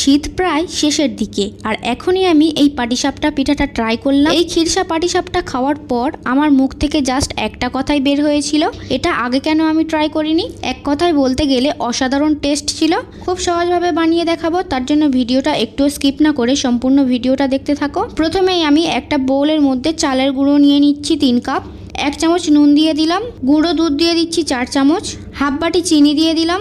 শীত প্রায় শেষের দিকে। আর এখনই আমি এই পাটিসাপটা পিঠাটা ট্রাই করলাম। এই খিরসা পাটিসাপটা খাওয়ার পর আমার মুখ থেকে জাস্ট একটা কথাই বের হয়েছিল। এটা আগে কেন আমি ট্রাই করিনি? এক কথায় বলতে গেলে অসাধারণ টেস্ট ছিল। খুব সহজভাবে বানিয়ে দেখাবো, তার জন্য ভিডিওটা একটু স্কিপ না করে সম্পূর্ণ ভিডিওটা দেখতে থাকো। প্রথমেই আমি একটা বোলের মধ্যে চালের গুঁড়ো নিয়ে নিচ্ছি তিন কাপ। এক চামচ নুন দিয়ে দিলাম। গুঁড়ো দুধ দিয়ে দিচ্ছি চার চামচ। হাফ বাটি চিনি দিয়ে দিলাম।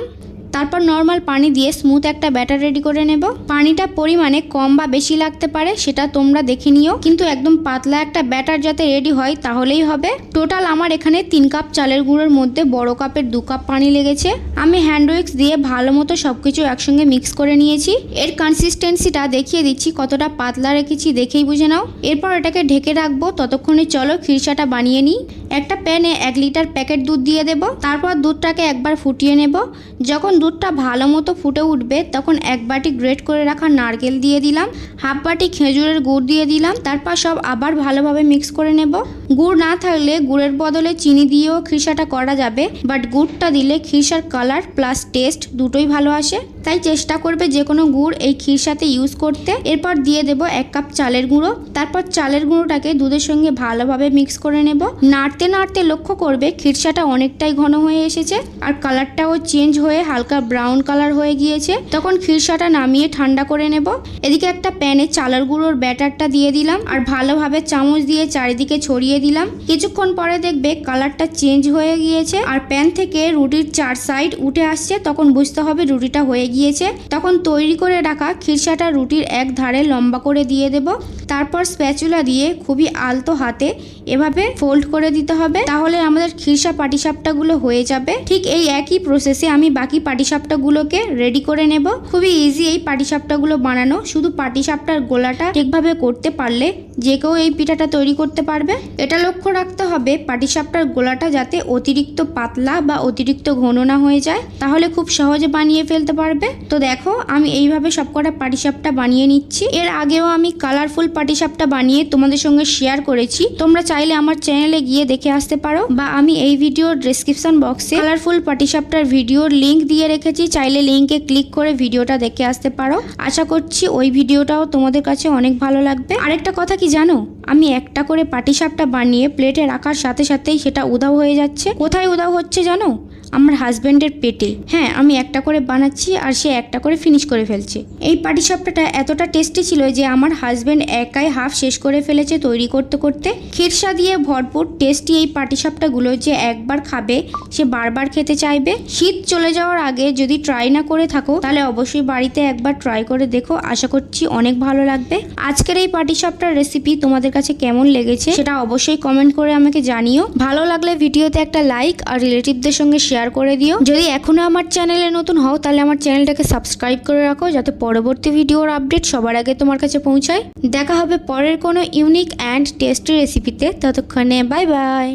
তারপর নর্মাল পানি দিয়ে স্মুথ একটা ব্যাটার রেডি করে নেব। পানিটা পরিমাণে কম বা বেশি লাগতে পারে, সেটা তোমরা দেখে নিও। কিন্তু একদম পাতলা একটা ব্যাটার যাতে রেডি হয়, তাহলেই হবে। টোটাল আমার এখানে তিন কাপ চালের গুঁড়োর মধ্যে বড় কাপের দু কাপ পানি লেগেছে। আমি হ্যান্ড উইক্স দিয়ে ভালো মতো সব কিছু একসঙ্গে মিক্স করে নিয়েছি। এর কনসিস্টেন্সিটা দেখিয়ে দিচ্ছি, কতটা পাতলা রেখেছি দেখেই বুঝে নাও। এরপর এটাকে ঢেকে রাখব। ততক্ষণে চলো খিরসাটা বানিয়ে নিই। একটা প্যানে এক লিটার প্যাকেট দুধ দিয়ে দেব, তারপর দুধটাকে একবার ফুটিয়ে নেব। যখন দুধটা ভালো মতো ফুটে উঠবে, তখন এক বাটি গ্রেট করে রাখা নারকেল দিয়ে দিলাম, হাফ বাটি খেজুরের গুড় দিয়ে দিলাম, তারপর সব আবার ভালোভাবে মিক্স করে নেব। গুড় না থাকলে গুড়ের বদলে চিনি দিয়েও খিরসাটা করা যাবে, বাট গুড়টা দিলে খিরসার কালার প্লাস টেস্ট দুটোই ভালো আসে। তাই চেষ্টা করবে যে কোনো গুড় এই খিরসাতে ইউজ করতে। এরপর দিয়ে দেব এক কাপ চালের গুঁড়ো। তারপর চালের গুঁড়োটাকে দুধের সঙ্গে ভালোভাবে মিক্স করে নেব। নাড়তে নাড়তে লক্ষ্য করবে খিরসাটা অনেকটাই ঘন হয়ে এসেছে আর কালারটাও চেঞ্জ হয়ে হালকা ব্রাউন কালার হয়ে গিয়েছে। তখন খিরসাটা নামিয়ে ঠান্ডা করে নেব। এদিকে একটা প্যানে চালের গুঁড়োর ব্যাটারটা দিয়ে দিলাম আর ভালোভাবে চামচ দিয়ে চারিদিকে ছড়িয়ে দিলাম। কিছুক্ষণ পরে দেখবে কালারটা চেঞ্জ হয়ে গিয়েছে আর প্যান থেকে রুটির চার সাইড উঠে আসছে। তখন বুঝতে হবে রুটিটা হয়ে গিয়েছে, তখন তৈরি করে রাখা খিরসাটা রুটির এক ধারে লম্বা করে দিয়ে দেব। তারপর স্প্যাচুলা দিয়ে খুবই আলতো হাতে এভাবে ফোল্ড করে দিতে হবে। তাহলে আমাদের খিরসা পাটিসাপটাগুলো হয়ে যাবে। ঠিক এই একই প্রসেসে আমি বাকি পাটিসাপটাগুলোকে রেডি করে নেব। খুবই ইজি এই পাটিসাপটাগুলো বানানো। শুধু পাটিসাপটার গোলাটা ঠিকভাবে করতে পারলে যে কেউ এই পিঠাটা তৈরি করতে পারবে। এটা লক্ষ্য রাখতে হবে পাটিসাপটার গোলাটা যাতে অতিরিক্ত পাতলা বা অতিরিক্ত ঘন না হয়ে যায়। তাহলে খুব সহজে বানিয়ে ফেলতে পারবে। তো দেখো, আমি এইভাবে সবকটা পাটিসাপটা বানিয়ে নিচ্ছি। এর আগেও আমি কালারফুল পাটিসাপটা বানিয়ে তোমাদের সঙ্গে শেয়ার করেছি। তোমরা চাইলে আমার চ্যানেলে গিয়ে দেখে আসতে পারো বা আমি এই ভিডিওর ডেসক্রিপশন বক্সে কালারফুল পাটিসাপটার ভিডিওর লিঙ্ক দিয়ে রেখেছি। চাইলে লিঙ্কে ক্লিক করে ভিডিওটা দেখে আসতে পারো। আশা করছি ওই ভিডিওটাও তোমাদের কাছে অনেক ভালো লাগবে। আরেকটা কথা কি জানো? আমি একটা করে পাটিসাপটা বানিয়ে প্লেটে রাখার সাথে সাথেই সেটা উধাও হয়ে যাচ্ছে। কোথায় উধাও হচ্ছে জানো? আমার হাজব্যান্ডের পেটে। হ্যাঁ আমি একটা করে বানাচ্ছি আর সে একটা করে ফিনিশ করে ফেলছে। এই পাটিসাপটাটা এতটা টেস্টি ছিল যে আমার হাজব্যান্ড একাই হাফ শেষ করে ফেলেছে তৈরি করতে করতে। খিরসা দিয়ে ভরপুর টেস্টি এই পাটিসাপটাগুলো যে একবার খাবে, সে বারবার খেতে চাইবে। শীত চলে যাওয়ার আগে যদি ট্রাই না করে থাকো, তাহলে অবশ্যই বাড়িতে একবার ট্রাই করে দেখো। আশা করছি অনেক ভালো লাগবে। আজকের এই পাটিসাপটার রেসিপি তোমাদের কাছে কেমন লেগেছে, সেটা অবশ্যই কমেন্ট করে আমাকে জানিও। ভালো লাগলে ভিডিওতে একটা লাইক আর রিলেটিভদের সঙ্গে শেয়ার করে দিও। যদি এখনও আমার চ্যানেলে নতুন হও, তাহলে আমার চ্যানেলটাকে সাবস্ক্রাইব করে রাখো, যাতে পরবর্তী ভিডিওর আপডেট সবার আগে তোমার কাছে পৌঁছায়। দেখা হবে পরের কোনো ইউনিক অ্যান্ড টেস্টি রেসিপিতে ততক্ষণে বাই বাই